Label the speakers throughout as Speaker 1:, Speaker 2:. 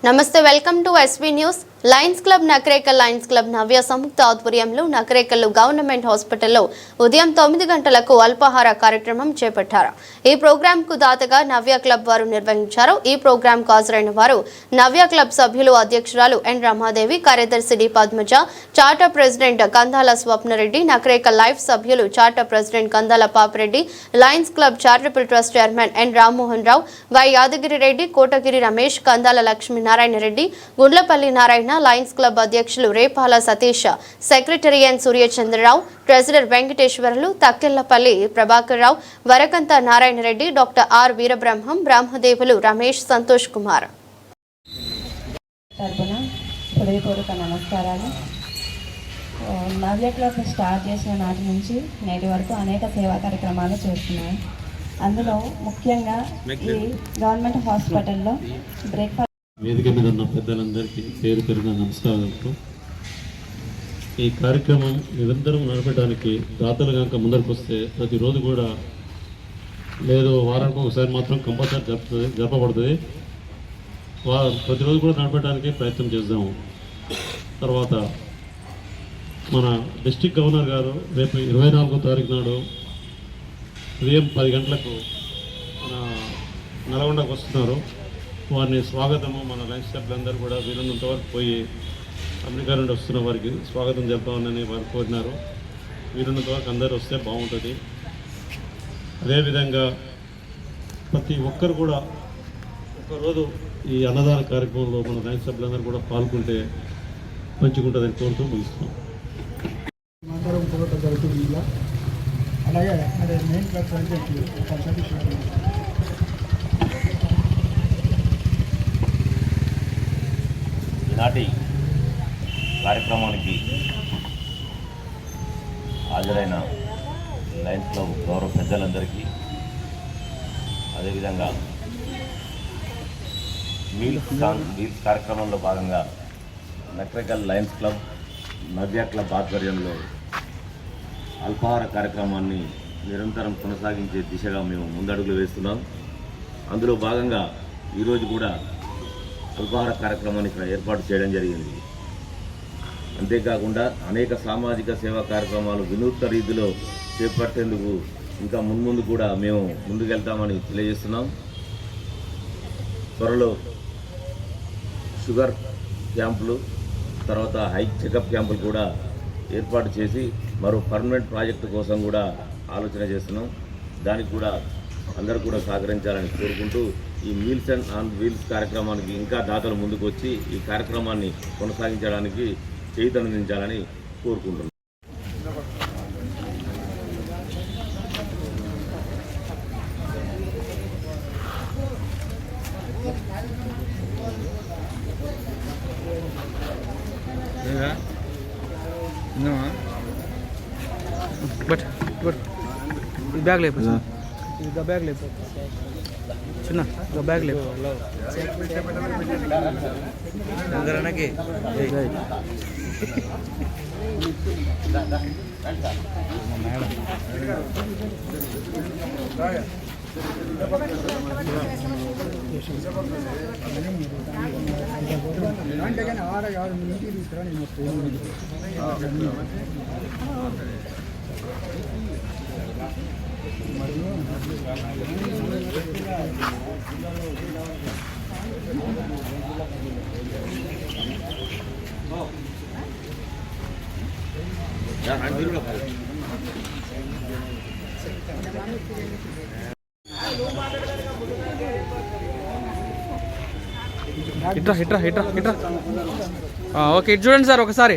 Speaker 1: నమస్తే welcome to SV news Lions club Nakrekal lions club Navya సంయుక్త ఆధ్వర్యంలో Nakrekal government హాస్పిటల్లో ఉదయం తొమ్మిది గంటలకు అల్పాహార కార్యక్రమం చేపట్టారు. ఈ ప్రోగ్రాం కు దాతగా నవ్య క్లబ్ వారు నిర్వహించారు. ఈ ప్రోగ్రాంకు హాజరైన వారు నవ్య క్లబ్ సభ్యులు అధ్యక్షురాలు ఎన్ రమాదేవి కార్యదర్శి D Padmaja charter president Kandala Swapnareddy Nakrekal life సభ్యులు charter president Kandala Papireddy Lions Club charitable trust chairman N Rammohan Rao Y Yadagiri Reddy Kotagiri Ramesh Kandala Lakshminarayana Reddy Gundlapalli Narayana Lions Club అధ్యక్షులు Repala Satish secretary N Suryachandrarao treasurer Venkateswarlu Takkellapalli Prabhakar Rao Varakantha Narayana Reddy doctor R Veerabrahmam Brahmadevulu Ramesh Santosh Kumar.
Speaker 2: హృదయపూర్వక నమస్కారాలు. ఆ, నవ్య క్లబ్ స్టార్ట్ చేసిన నాటి నుంచి నేటి వరకు అనేక సేవా కార్యక్రమాలు చేస్తున్నాయి. అందులో ముఖ్యంగా ఈ గవర్నమెంట్ హాస్పిటల్లో బ్రేక్ఫాస్ట్
Speaker 3: వేదిక మీద ఉన్న పెద్దలందరికీ పేరు పెరిగిన నమస్కారాలతో ఈ కార్యక్రమం నిరంతరం నడపడానికి దాతలు కనుక ముందరికి వస్తే ప్రతిరోజు కూడా లేదు వారానికి ఒకసారి మాత్రం కంపల్సరీ జరుపుతుంది జరపబడుతుంది ప్రతిరోజు కూడా నడపడానికి ప్రయత్నం చేద్దాము. తర్వాత మన డిస్టిక్ గవర్నర్ గారు రేపు ఇరవై నాలుగో తారీఖు నాడు ఉదయం పది గంటలకు మన నల్గొండకు వస్తున్నారు. వారిని స్వాగతము. మన లైఫ్ సభ్యులందరూ కూడా వీలున్నంత వరకు పోయి అమెరికా నుండి వస్తున్న వారికి స్వాగతం చెప్పాలని వారు కోరినారు. వీలున్నంత వరకు అందరూ వస్తే బాగుంటుంది. అదేవిధంగా ప్రతి ఒక్కరు కూడా ఒకరోజు ఈ అన్నదాన కార్యక్రమంలో మన లైఫ్ సభ్యులందరూ కూడా పాల్గొంటే మంచిగుంటుందని కోరుతూ ముగిస్తున్నాం.
Speaker 4: అందరం అలాగే మెయిన్ క్లబ్స్ అంటే ఒక సతీష్ గారు.
Speaker 5: ఈనాటి కార్యక్రమానికి హాజరైన లయన్స్ క్లబ్ గౌరవ పెద్దలందరికీ అదేవిధంగా మీల్స్ మీల్స్ కార్యక్రమంలో భాగంగా Nakrekal lions club Navya club ఆధ్వర్యంలో అల్పాహార కార్యక్రమాన్ని నిరంతరం కొనసాగించే దిశగా మేము ముందడుగులు వేస్తున్నాం. అందులో భాగంగా ఈరోజు కూడా అల్పాహార కార్యక్రమాన్ని ఇక్కడ ఏర్పాటు చేయడం జరిగింది. అంతేకాకుండా అనేక సామాజిక సేవా కార్యక్రమాలు వినూత్న రీతిలో చేపట్టేందుకు ఇంకా మున్ముందు కూడా మేము ముందుకెళ్తామని తెలియజేస్తున్నాం. త్వరలో షుగర్ క్యాంపులు తర్వాత హై చెకప్ క్యాంపులు కూడా ఏర్పాటు చేసి మరో పర్మనెంట్ ప్రాజెక్టు కోసం కూడా ఆలోచన చేస్తున్నాం. దానికి కూడా అందరూ కూడా సహకరించాలని కోరుకుంటూ ఈ మీల్స్ అండ్ ఆన్ వీల్స్ కార్యక్రమానికి ఇంకా దాతలు ముందుకు వచ్చి ఈ కార్యక్రమాన్ని కొనసాగించడానికి చైతన్యించాలని కోరుకుంటున్నాను
Speaker 6: బట్ బట్ బ్యాగ్ లేదు ఇది బ్యాగ్ లేపు చిన్న ఇక బ్యాగ్ లేపు అందరనకి
Speaker 4: అంటే కానీ ఆడ కాదు మీ ఇంటికి తీసుకురా నేను వస్తాను
Speaker 6: ఇట్రా ఇట్రా ఇట్రా ఇట్రా ఆ, ఓకే ఇటు చూడండి సార్ ఒకసారి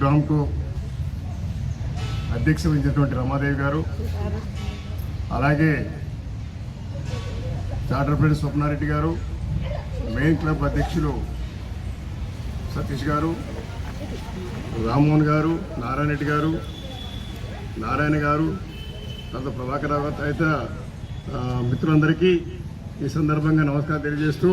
Speaker 7: को
Speaker 4: అధ్యక్ష వహించినటువంటి రమాదేవి గారు అలాగే చార్టర్ ఫ్రెండ్ స్వప్నారెడ్డి గారు మెయిన్ క్లబ్ అధ్యక్షులు సతీష్ గారు రామ్మోహన్ గారు నారాయణ రెడ్డి గారు నారాయణ గారు తర్వాత ప్రభాకర్ రావు తదితర మిత్రులందరికీ ఈ సందర్భంగా నమస్కారం తెలియజేస్తూ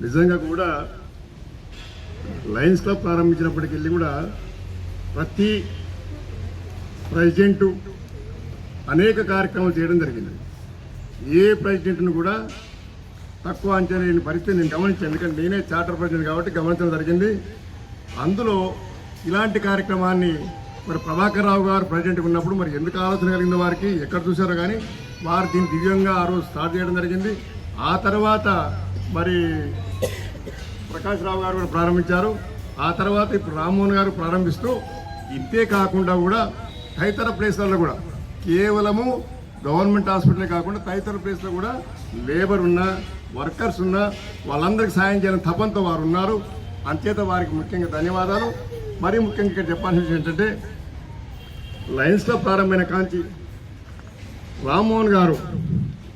Speaker 4: నిజంగా కూడా లయన్స్ క్లబ్ ప్రారంభించినప్పటికెళ్ళి కూడా ప్రతి ప్రెసిడెంటు అనేక కార్యక్రమాలు చేయడం జరిగింది. ఏ ప్రెసిడెంట్ను కూడా తక్కువ అంచనా లేని పరిస్థితి నేను గమనించాను. ఎందుకంటే నేనే చార్టర్ ప్రెసిడెంట్ కాబట్టి గమనించడం జరిగింది. అందులో ఇలాంటి కార్యక్రమాన్ని మరి ప్రభాకర్ రావు గారు ప్రెసిడెంట్ ఉన్నప్పుడు మరి ఎందుకు ఆలోచన కలిగిందో వారికి ఎక్కడ చూశారో కానీ వారు దీన్ని దివ్యంగా ఆ రోజు స్టార్ట్ చేయడం జరిగింది. ఆ తర్వాత మరి ప్రకాష్ రావు గారు కూడా ప్రారంభించారు. ఆ తర్వాత ఇప్పుడు రామ్మోహన్ గారు ప్రారంభిస్తూ ఇంతే కాకుండా కూడా తదితర ప్లేస్లలో కూడా కేవలము గవర్నమెంట్ హాస్పిటల్ కాకుండా తదితర ప్లేస్లో కూడా లేబర్ ఉన్నా వర్కర్స్ ఉన్నా వాళ్ళందరికీ సాయం చేయాలని తపంతో వారు ఉన్నారు. అంచేత వారికి ముఖ్యంగా ధన్యవాదాలు. మరీ ముఖ్యంగా ఇక్కడ చెప్పాల్సిన విషయం ఏంటంటే లయన్స్లో ప్రారంభమైన కాంచి రామ్మోహన్ గారు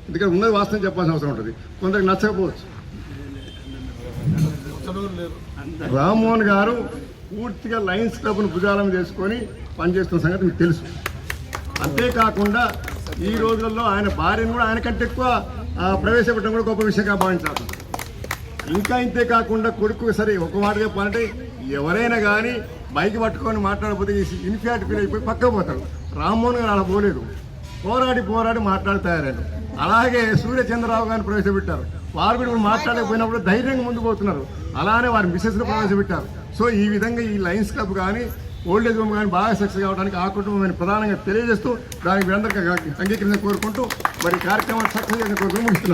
Speaker 4: ఎందుకంటే ఉన్నది వాస్తవం చెప్పాల్సిన అవసరం ఉంటుంది. కొందరికి నచ్చకపోవచ్చు. రామ్మోహన్ గారు పూర్తిగా లయన్స్ క్లబ్ను భుజాలం చేసుకొని పనిచేస్తున్న సంగతి మీకు తెలుసు. అంతేకాకుండా ఈ రోజుల్లో ఆయన భార్యను కూడా ఆయన కంటే ఎక్కువ ఆ, ప్రవేశపెట్టడం కూడా గొప్ప విషయంగా భావించాలి ఇంకా ఇంతే కాకుండా కొడుకు సరే ఒక మాట చెప్పాలంటే ఎవరైనా కానీ బైక్ పట్టుకొని మాట్లాడకపోతే ఇన్ఫియాట్ ఫీల్ అయిపోయి పక్కకు పోతాడు రామ్మోహన్ గారు అలా పోలేదు. పోరాడి పోరాడి మాట్లాడి అలాగే సూర్యచంద్రరావు గారిని ప్రవేశపెట్టారు. వారు కూడా మాట్లాడకపోయినప్పుడు ధైర్యంగా ముందుకు పోతున్నారు. అలానే వారి మిసెస్ను ప్రవేశపెట్టారు. సో ఈ విధంగా ఈ లయన్స్ క్లబ్ కానీ ఓల్డ్ ఏజ్ హోమ్ కానీ బాగా సక్సెస్ కావడానికి ఆ కుటుంబం ప్రధానంగా తెలియజేస్తూ దానికి మీరందరికీ అంగీకరించిన కోరుకుంటూ మరి కార్యక్రమాన్ని సక్సెస్ చేసిన కోరుకుంటూ ముగిస్తున్నాను